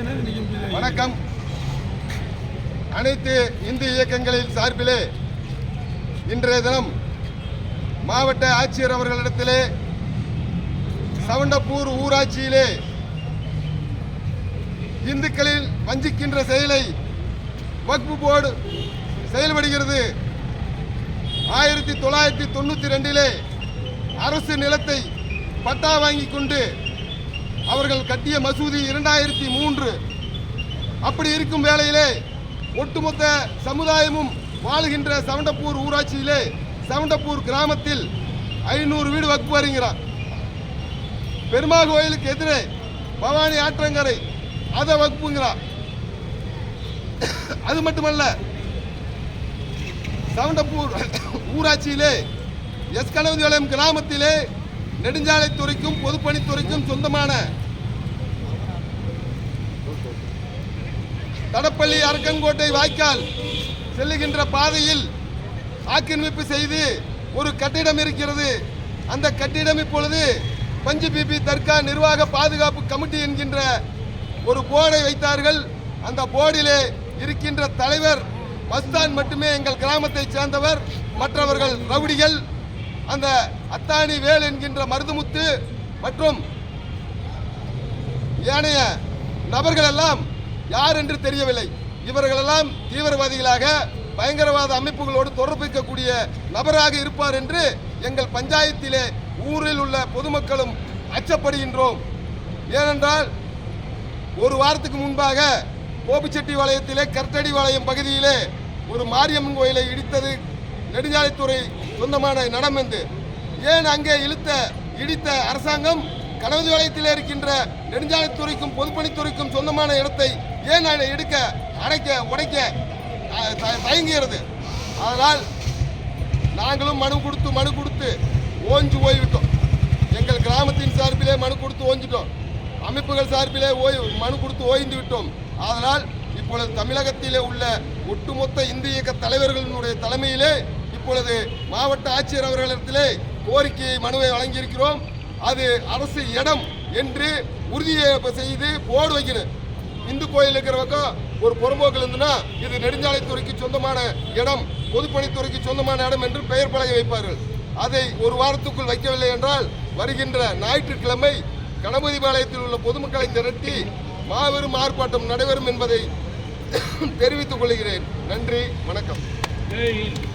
வணக்கம். அனைத்து இந்து இயக்கங்களின் சார்பிலே இன்றைய தினம் மாவட்ட ஆட்சியர் அவர்களிடத்திலே சவண்டப்பூர் ஊராட்சியிலே இந்துக்களில் வஞ்சிக்கின்ற செயலை வக்பு போர்டு செயல்படுகிறது. ஆயிரத்தி தொள்ளாயிரத்தி தொண்ணூற்றி ரெண்டிலே அரசு நிலத்தை பட்டா வாங்கி கொண்டு அவர்கள் கட்டிய மசூதி இரண்டாயிரத்தி மூன்று. அப்படி இருக்கும் வேளையிலே ஒட்டுமொத்த சமுதாயமும் வாழுகின்ற சவண்டப்பூர் ஊராட்சியிலே சவண்டப்பூர் கிராமத்தில் ஐநூறு வீடு வகுப்பு வருகிறார் பெருமாள் கோயிலுக்கு எதிரே பவானி ஆற்றங்கரை அதை வகுப்புங்கிறார் அது மட்டுமல்ல சவண்டப்பூர் ஊராட்சியிலே எஸ் கணவதிபாளையம் கிராமத்திலே நெடுஞ்சாலைத்துறைக்கும் பொதுப்பணித்துறைக்கும் சொந்தமான தடப்பள்ளி அரக்கன்கோட்டை வாய்க்கால் செல்லுகின்ற பாதையில் ஆக்கிரமிப்பு செய்து ஒரு கட்டிடம் இருக்கிறது. அந்த கட்டிடம் இப்பொழுது பஞ்சு பிபி தர்கா நிர்வாக பாதுகாப்பு கமிட்டி என்கின்ற ஒரு போர்டை வைத்தார்கள். அந்த போர்டிலே இருக்கின்ற தலைவர் மஸ்தான் மட்டுமே எங்கள் கிராமத்தைச் சேர்ந்தவர். மற்றவர்கள் ரவுடிகள். அந்த அத்தானி வேல் என்கின்ற மருதுமுத்து மற்றும் ஏனைய நபர்கள் எல்லாம் யார் என்று தெரியவில்லை. இவர்களெல்லாம் தீவிரவாதிகளாக பயங்கரவாத அமைப்புகளோடு தொடர்பு வைக்கக்கூடிய நபராக இருப்பார் என்று எங்கள் பஞ்சாயத்திலே ஊரில் உள்ள பொதுமக்களும் அச்சப்படுகின்றோம். ஏனென்றால் ஒரு வாரத்துக்கு முன்பாக கோபிச்செட்டி வளையத்திலே கர்த்தடி வளையம் பகுதியிலே ஒரு மாரியம்மன் கோயிலை இடித்தது நெடுஞ்சாலைத்துறை சொந்தமான நடம் என்று. ஏன் அங்கே இழுத்த இடித்த அரசாங்கம் கனவு வளையத்தில் இருக்கின்ற நெடுஞ்சாலைத்துறைக்கும் பொதுப்பணித்துறைக்கும் சொந்தமான இடத்தை ஏன் எடுக்க அடைக்க உடைக்க த- தயங்குகிறது? அதனால் நாங்களும் மனு கொடுத்து மனு கொடுத்து ஓஞ்சு ஓய்விட்டோம். எங்கள் கிராமத்தின் சார்பிலே மனு கொடுத்து ஓஞ்சிட்டோம். அமைப்புகள் சார்பிலே ஓய் மனு கொடுத்து ஓய்ந்து விட்டோம். அதனால் இப்பொழுது தமிழகத்திலே உள்ள ஒட்டுமொத்த இந்திய இயக்க தலைவர்களினுடைய தலைமையிலே இப்பொழுது மாவட்ட ஆட்சியர் அவர்களிடத்திலே கோரிக்கை மனுவை வழங்கியிருக்கிறோம். அது அரசு இடம் என்று உறுதியை செய்து போர்டு வைக்கணும். இந்து கோயில் இருக்கிற பக்கம் ஒரு புறம்போக்கில் இருந்துன்னா இது நெடுஞ்சாலைத்துறைக்கு சொந்தமான இடம் பொதுப்பணித்துறைக்கு சொந்தமான இடம் என்று பெயர் பலகை வைப்பார்கள். அதை ஒரு வாரத்துக்குள் வைக்கவில்லை என்றால் வருகின்ற ஞாயிற்றுக்கிழமை கணபதிபாளையத்தில் உள்ள பொதுமக்களை திரட்டி மாபெரும் ஆர்ப்பாட்டம் நடைபெறும் என்பதை தெரிவித்துக் கொள்கிறேன். நன்றி வணக்கம்.